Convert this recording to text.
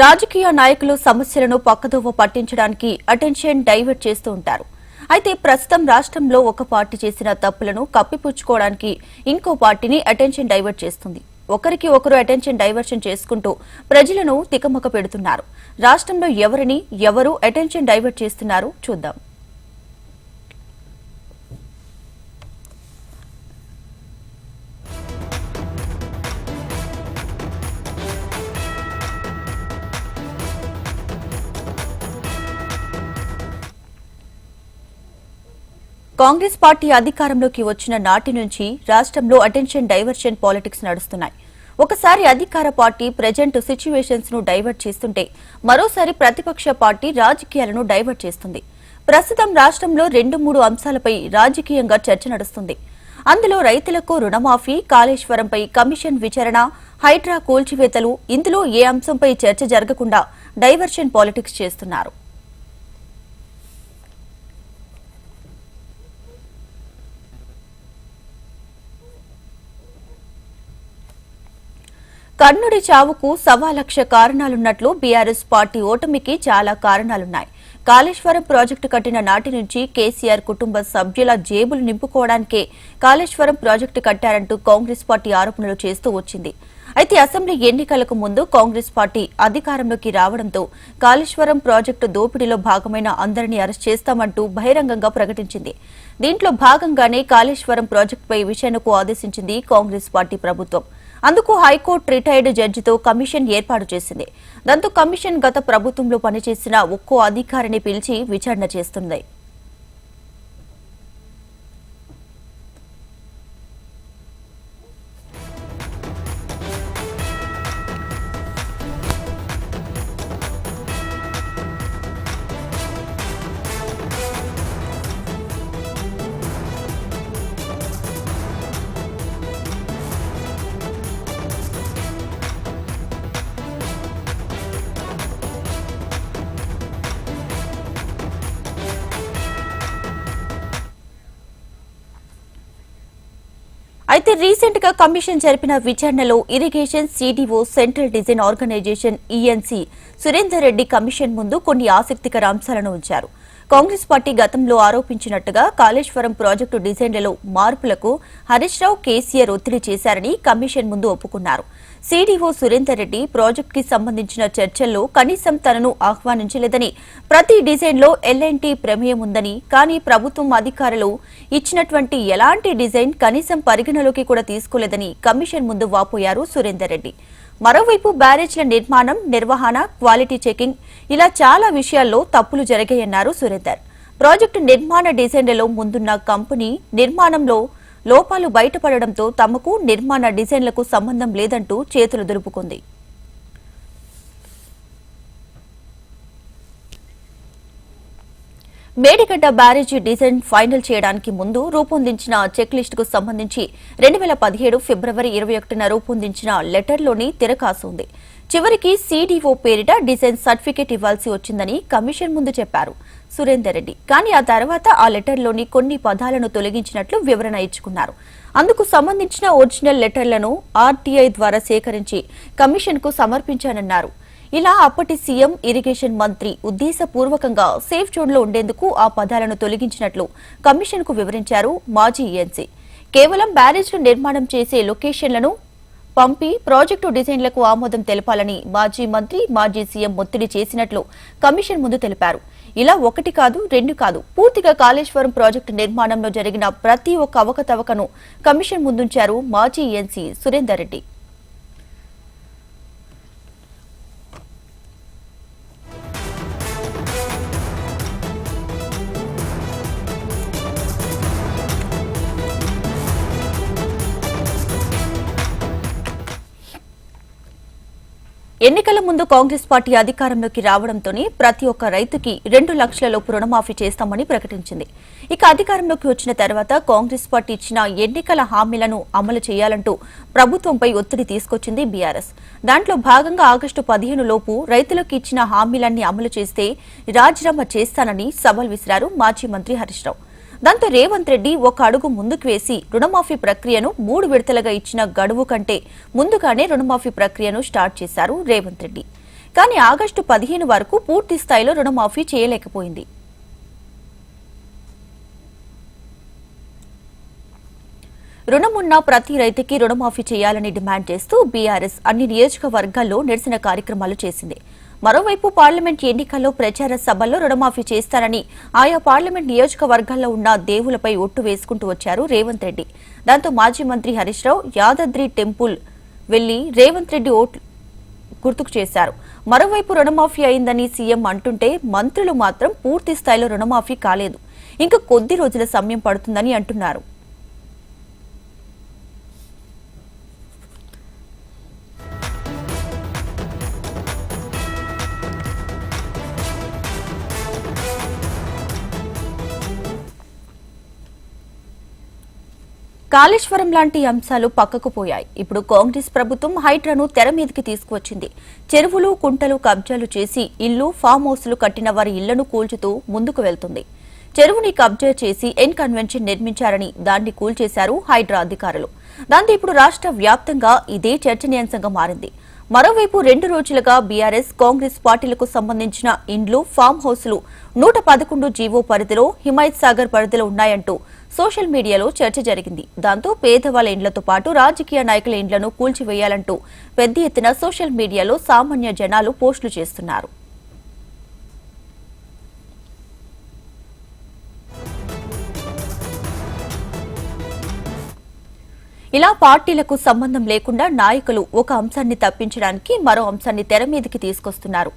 రాజకీయ నాయకులు సమస్యలను పక్కదోవ పట్టించడానికి అటెన్షన్ డైవర్ట్ చేస్తూ ఉంటారు. అయితే ప్రస్తుతం రాష్ట్రంలో ఒక పార్టీ చేసిన తప్పులను కప్పిపుచ్చుకోవడానికి ఇంకో పార్టీని అటెన్షన్ డైవర్ట్ చేస్తుంది. ఒకరికి ఒకరు అటెన్షన్ డైవర్షన్ చేసుకుంటూ ప్రజలను తికమక పెడుతున్నారు. రాష్ట్రంలో ఎవరిని ఎవరు అటెన్షన్ డైవర్ట్ చేస్తున్నారు చూద్దాం. కాంగ్రెస్ పార్టీ అధికారంలోకి వచ్చిన నాటి నుంచి రాష్ట్రంలో అటెన్షన్ డైవర్షన్ పాలిటిక్స్ నడుస్తున్నాయి. ఒకసారి అధికార పార్టీ ప్రజెంట్ సిచ్యువేషన్స్ను డైవర్ట్ చేస్తుంటే మరోసారి ప్రతిపక్ష పార్టీ రాజకీయాలను డైవర్ట్ చేస్తుంది. ప్రస్తుతం రాష్ట్రంలో రెండు మూడు అంశాలపై రాజకీయంగా చర్చ నడుస్తుంది. అందులో రైతులకు రుణమాఫీ కాళేశ్వరంపై కమిషన్ విచారణ హైడ్రా కూల్చివేతలు ఇందులో ఏ అంశంపై చర్చ జరగకుండా డైవర్షన్ పాలిటిక్స్ చేస్తున్నారు. కర్ణుడి చావుకు సవా లక్ష కారణాలున్నట్లు బీఆర్ఎస్ పార్టీ ఓటమికి చాలా కారణాలున్నాయి. కాళేశ్వరం ప్రాజెక్టు కట్టిన నాటి నుంచి కేసీఆర్ కుటుంబ సభ్యుల జేబులు నింపుకోవడానికే కాళేశ్వరం ప్రాజెక్టు కట్టారంటూ కాంగ్రెస్ పార్టీ ఆరోపణలు చేస్తూ వచ్చింది. అయితే అసెంబ్లీ ఎన్నికలకు ముందు కాంగ్రెస్ పార్టీ అధికారంలోకి రావడంతో కాళేశ్వరం ప్రాజెక్టు దోపిడీలో భాగమైన అందరినీ అరెస్ట్ చేస్తామంటూ బహిరంగంగా ప్రకటించింది. దీంట్లో భాగంగానే కాళేశ్వరం ప్రాజెక్టుపై విచారణకు ఆదేశించింది కాంగ్రెస్ పార్టీ ప్రభుత్వం. అందుకు హైకోర్టు రిటైర్డ్ జడ్జితో కమిషన్ ఏర్పాటు చేసింది. దాంతో కమిషన్ గత ప్రభుత్వంలో పనిచేసిన ఒక్కో అధికారిని పిలిచి విచారణ చేస్తుంది. అయితే రీసెంట్గా కమిషన్ జరిపిన విచారణలో irrigation CDO central design organisation ENC Surender Reddy commission ముందు కొన్ని ఆసక్తికర అంశాలను ఉంచారు. కాంగ్రెస్ పార్టీ గతంలో ఆరోపించినట్టుగా కాళేశ్వరం ప్రాజెక్టు డిజైన్లలో మార్పులకు హరీష్ రావు కేసీఆర్ ఒత్తిడి చేశారని కమిషన్ ముందు ఒప్పుకున్నారు. సీడీఓ సురేందర్ రెడ్డి ప్రాజెక్టుకి సంబంధించిన చర్చల్లో కనీసం తనను ఆహ్వానించలేదని ప్రతి డిజైన్లో ఎల్ఎన్టీ ప్రమేయం ఉందని కానీ ప్రభుత్వం అధికారులు ఇచ్చినటువంటి ఎలాంటి డిజైన్ కనీసం పరిగణలోకి కూడా తీసుకోలేదని కమిషన్ ముందు వాపోయారు సురేందర్ రెడ్డి. మరోవైపు బ్యారేజ్ల నిర్మాణం నిర్వహణ క్వాలిటీ చెకింగ్ ఇలా చాలా విషయాల్లో తప్పులు జరిగాయన్నారు సురేందర్. ప్రాజెక్టు నిర్మాణ డిజైన్లలో ముందున్న కంపెనీ నిర్మాణంలో లోపాలు బయటపడడంతో తమకు నిర్మాణ డిజైన్లకు సంబంధం లేదంటూ చేతులు దులుపుకుంది. మేడిగడ్డ బ్యారేజీ డిజైన్ ఫైనల్ చేయడానికి ముందు రూపొందించిన చెక్ లిస్టుకు సంబంధించి రెండు వేల పదిహేడు ఫిబ్రవరి ఇరవై ఒకటిన రూపొందించిన లెటర్లోని తిరకాసు ఉంది చివరికి సీడీఓ పేరిట డిజైన్ సర్టిఫికేట్ ఇవ్వాల్సి వచ్చిందని కమిషన్ ముందు చెప్పారు. సురేందర్ రెడ్డి. కానీ ఆ తర్వాత ఆ లెటర్లోని కొన్ని పదాలను తొలగించినట్లు వివరణ ఇచ్చుకున్నారు. అందుకు సంబంధించిన ఒరిజినల్ లెటర్లను ఆర్టీఐ ద్వారా సేకరించి కమిషన్కు సమర్పించానన్నారు. ఇలా అప్పటి సీఎం ఇరిగేషన్ మంత్రి ఉద్దేశపూర్వకంగా సేఫ్ జోన్లో ఉండేందుకు ఆ పదాలను తొలగించినట్లు కమిషన్కు వివరించారు మాజీ ఏఎన్సీ. కేవలం బ్యారేజ్లు నిర్మాణం చేసే లొకేషన్లను పంపి ప్రాజెక్టు డిజైన్లకు ఆమోదం తెలపాలని మాజీ మంత్రి మాజీ సీఎం ఒత్తిడి చేసినట్లు కమిషన్ ముందు తెలిపారు. ఇలా ఒకటి కాదు రెండు కాదు పూర్తిగా కాళేశ్వరం ప్రాజెక్టు నిర్మాణంలో జరిగిన ప్రతి ఒక్క అవకతవకను కమిషన్ ముందుంచారు మాజీ ఎన్సీ సురేందర్ రెడ్డి. ఎన్నికల ముందు కాంగ్రెస్ పార్టీ అధికారంలోకి రావడంతోనే ప్రతి ఒక్క రైతుకి రెండు లక్షలలోపు రుణమాఫీ చేస్తామని ప్రకటించింది. ఇక అధికారంలోకి వచ్చిన తర్వాత కాంగ్రెస్ పార్టీ ఇచ్చిన ఎన్నికల హామీలను అమలు చేయాలంటూ ప్రభుత్వంపై ఒత్తిడి తీసుకొచ్చింది బీఆర్ఎస్. దాంట్లో భాగంగా ఆగస్టు పదిహేను లోపు రైతులకు ఇచ్చిన హామీలన్నీ అమలు చేస్తే రాజీనామా చేస్తానని సవాల్ విసిరారు మాజీ మంత్రి హరీష్ రావు. దాంతో రేవంత్ రెడ్డి ఒక అడుగు ముందుకు వేసి రుణమాఫీ ప్రక్రియను మూడు విడతలుగా ఇచ్చిన గడువు కంటే ముందుగానే రుణమాఫీ ప్రక్రియను స్టార్ట్ చేశారు రేవంత్ రెడ్డి. కానీ ఆగస్టు పదిహేను వరకు పూర్తి స్థాయిలో రుణమాఫీ చేయలేకపోయింది. రుణమున్న ప్రతి రైతుకి రుణమాఫీ చేయాలని డిమాండ్ చేస్తూ బీఆర్ఎస్ అన్ని నియోజకవర్గాల్లో నిరసన కార్యక్రమాలు చేసింది. మరోవైపు పార్లమెంట్ ఎన్నికల్లో ప్రచార సభల్లో రుణమాఫీ చేస్తారని ఆయా పార్లమెంట్ నియోజకవర్గాల్లో ఉన్న దేవులపై ఒట్టు వేసుకుంటూ వచ్చారు రేవంత్ రెడ్డి. దాంతో మాజీ మంత్రి హరీష్ రావు యాదాద్రి టెంపుల్ వెళ్ళి రేవంత్ రెడ్డి ఓట్లు గుర్తుకు చేశారు. మరోవైపు రుణమాఫీ అయిందని సీఎం అంటుంటే మంత్రులు మాత్రం పూర్తి స్థాయిలో రుణమాఫీ కాలేదు. ఇంకా కొద్ది రోజుల సమయం పడుతుందని అంటున్నారు. కాళేశ్వరం లాంటి అంశాలు పక్కకు పోయాయి. ఇప్పుడు కాంగ్రెస్ ప్రభుత్వం హైడ్రాను తెర మీదకి తీసుకువచ్చింది. చెరువులు కుంటలు కబ్జాలు చేసి ఇల్లు ఫామ్ హౌస్లు కట్టిన వారి ఇళ్ళను కూల్చుతూ ముందుకు వెళ్తుంది. చెరువుని కబ్జా చేసి ఎన్ కన్వెన్షన్ నిర్మించారని దాన్ని కూల్చేశారు హైడ్రా అధికారులు. దాంతో ఇప్పుడు రాష్ట్ర వ్యాప్తంగా ఇదే చర్చనీయాంశంగా మారింది. మరోవైపు రెండు రోజులుగా బీఆర్ఎస్ కాంగ్రెస్ పార్టీలకు సంబంధించిన ఇండ్లు ఫామ్ హౌస్లు నూట పదకొండు జీవో పరిధిలో హిమాయత్ సాగర్ పరిధిలో ఉన్నాయంటూ సోషల్ మీడియాలో చర్చ జరిగింది. దాంతో పేదవాళ్ళ ఇండ్లతో పాటు రాజకీయ నాయకుల ఇండ్లను కూల్చివేయాలంటూ పెద్ద ఎత్తున సోషల్ మీడియాలో సామాన్య జనాలు పోస్టులు చేస్తున్నారు. ఇలా పార్టీలకు సంబంధం లేకుండా నాయకులు ఒక అంశాన్ని తప్పించడానికి మరో అంశాన్ని తెర మీదకి తీసుకొస్తున్నారు.